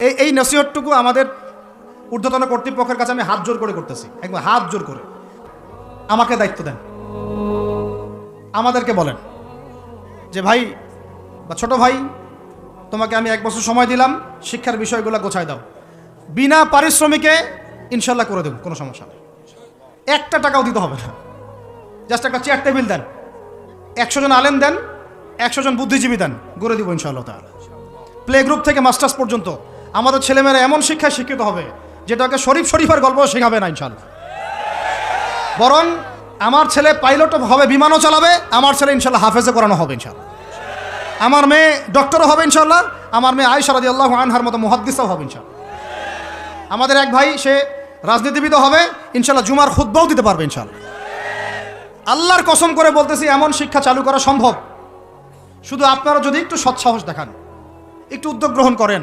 এই এই নসিহতটুকু আমাদের ঊর্ধ্বতন কর্তৃপক্ষের কাছে আমি হাত জোর করে করতেছি। একবার হাত জোর করে। আমাকে দায়িত্ব দেন। আমাদেরকে বলেন যে, ভাই বা ছোট ভাই, তোমাকে আমি এক বছর সময় দিলাম, শিক্ষার বিষয়গুলো গোছায় দাও। বিনা পারিশ্রমিকে ইনশাল্লাহ করে দেব, কোনো সমস্যা নেই। একটা টাকাও দিতে হবে না। জাস্ট একটা চেয়ার টেবিল দেন। একশো জন আলেম দেন, একশো জন বুদ্ধিজীবী দেন, গড়ে দিব ইনশাআল্লাহ তাহলে প্লে গ্রুপ থেকে মাস্টার্স পর্যন্ত আমাদের ছেলেমেয়েরা এমন শিক্ষায় শিক্ষিত হবে যেটাকে শরীফ শরীফের গল্প শেখাবে না ইনশাল্লাহ বরং আমার ছেলে পাইলট হবে, বিমানও চালাবে, আমার ছেলে ইনশাল্লাহ হাফেজে করানো হবে ইনশাল্লাহ আমার মেয়ে ডক্টরও হবে ইনশাল্লাহ আমার মেয়ে আয়সা রাদি আল্লাহ আনহার মতো মুহাদ্দিসও হবে ইনশাল্লাহ আমাদের এক ভাই, সে রাজনীতিবিদও হবে ইনশাল্লাহ জুমার খুদ্বাও দিতে পারবে ইনশাল্লাহ আল্লাহর কসম করে বলতেছি, এমন শিক্ষা চালু করা সম্ভব। শুধু আপনারা যদি একটু সৎসাহস দেখান, একটু উদ্যোগ গ্রহণ করেন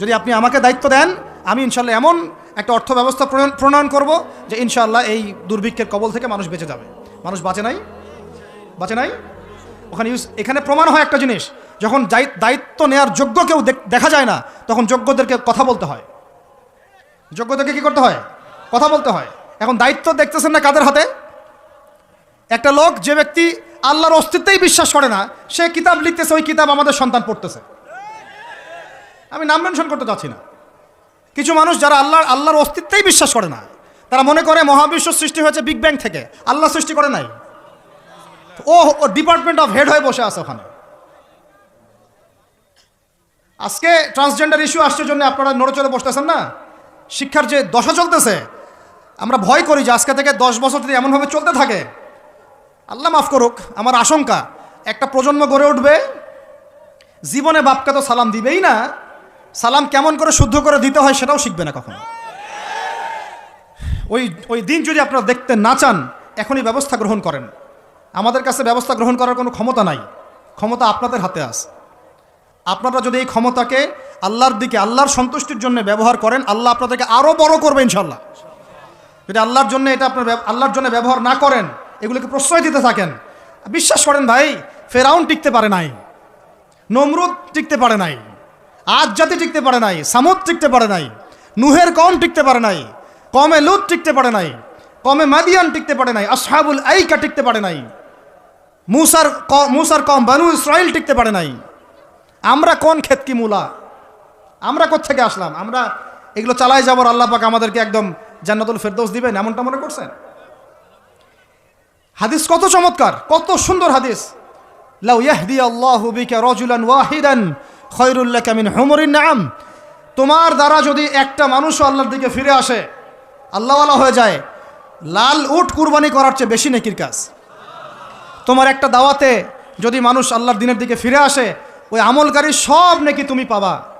যদি আপনি আমাকে দায়িত্ব দেন, আমি ইনশাল্লাহ এমন একটা অর্থ ব্যবস্থা প্রণয়ন করব যে ইনশাল্লাহ এই দুর্ভিক্ষের কবল থেকে মানুষ বেঁচে যাবে। মানুষ বাঁচে নাই? বাঁচে নাই? ওখানে ইউজ এখানে প্রমাণ হয় একটা জিনিস, যখন দায়িত্ব নেওয়ার যোগ্য কেউ দেখা যায় না, তখন যোগ্যদেরকে কথা বলতে হয়। যোগ্যদেরকে কি করতে হয়? কথা বলতে হয়। এখন দায়িত্ব দেখতেছেন না কাদের হাতে? একটা লোক যে ব্যক্তি আল্লাহর অস্তিত্বেই বিশ্বাস করে না, সে কিতাব লিখতেছে, ওই কিতাব আমাদের সন্তান পড়তেছে। আমি নাম মেনশন করতে চাচ্ছি না। কিছু মানুষ যারা আল্লাহ আল্লাহর অস্তিত্বেই বিশ্বাস করে না, তারা মনে করে মহাবিশ্ব সৃষ্টি হয়েছে বিগ ব্যাং থেকে। আল্লাহ সৃষ্টি করে নাই। ও ডিপার্টমেন্ট অফ হেড হয়ে বসে আছে ওখানে। আজকে ট্রান্সজেন্ডার ইস্যু আসছে জন্য আপনারা নড়ে বসতেছেন না? শিক্ষার যে দশা চলতেছে, আমরা ভয় করি যে আজকে থেকে দশ বছর যদি এমনভাবে চলতে থাকে, আল্লাহ মাফ করুক, আমার আশঙ্কা, একটা প্রজন্ম গড়ে উঠবে, জীবনে বাপকে তো সালাম দিবেই না সালাম কেমন করে শুদ্ধ করে দিতে হয় সেটাও শিখবে না কখনো। ওই ওই দিন যদি আপনারা দেখতে না চান, এখনই ব্যবস্থা গ্রহণ করেন। আমাদের কাছে ব্যবস্থা গ্রহণ করার কোনো ক্ষমতা নাই। ক্ষমতা আপনাদের হাতে আছে। আপনারা যদি এই ক্ষমতাকে আল্লাহর দিকে, আল্লাহর সন্তুষ্টির জন্য ব্যবহার করেন, আল্লাহ আপনাদেরকে আরও বড় করবে ইনশাল্লাহ যদি আল্লাহর জন্য এটা আপনার আল্লাহর জন্য ব্যবহার না করেন, এগুলোকে প্রশ্রয় দিতে থাকেন, বিশ্বাস করেন ভাই, ফেরাউন টিকতে পারে নাই, নমরুদ টিকতে পারে নাই। আজ জাতি টিকতে পারে নাই, সামুদ টিকতে পারে নাই, নুহের কম টিকতে পারে নাই কমে লুত টিকতে পারে নাই কমে মাদিয়ান টিকতে পারে নাই, আসহাবুল আইকা টিকতে পারে নাই, মুসার ক- মুসার কম বানু ইসরাইল টিকতে পারে নাই। আমরা কোন খেতকি মূলা? আমরা থেকে আসলাম? আমরা এগুলো চালাই যাবার আল্লাহ পাক আমাদেরকে একদম জান্নাতুল ফেরদৌস দিবেন, এমনটা মনে করছেন? হাদিস কত চমৎকার, কত সুন্দর হাদিস। লাউ ইয়াহদি আল্লাহু বিকা রাজুলান ওয়াহিদান খায়রুল লাকা মিন হুমুরিন নাম তোমার দ্বারা যদি একটা মানুষও আল্লাহর দিকে ফিরে আসে, আল্লাহওয়ালা হয়ে যায়, লাল উঠ কুরবানি করার চেয়ে বেশি নেকির কাজ। তোমার একটা দাওয়াতে যদি মানুষ আল্লাহর দিনের দিকে ফিরে আসে, ওই আমলকারী সব নেকি তুমি পাবা।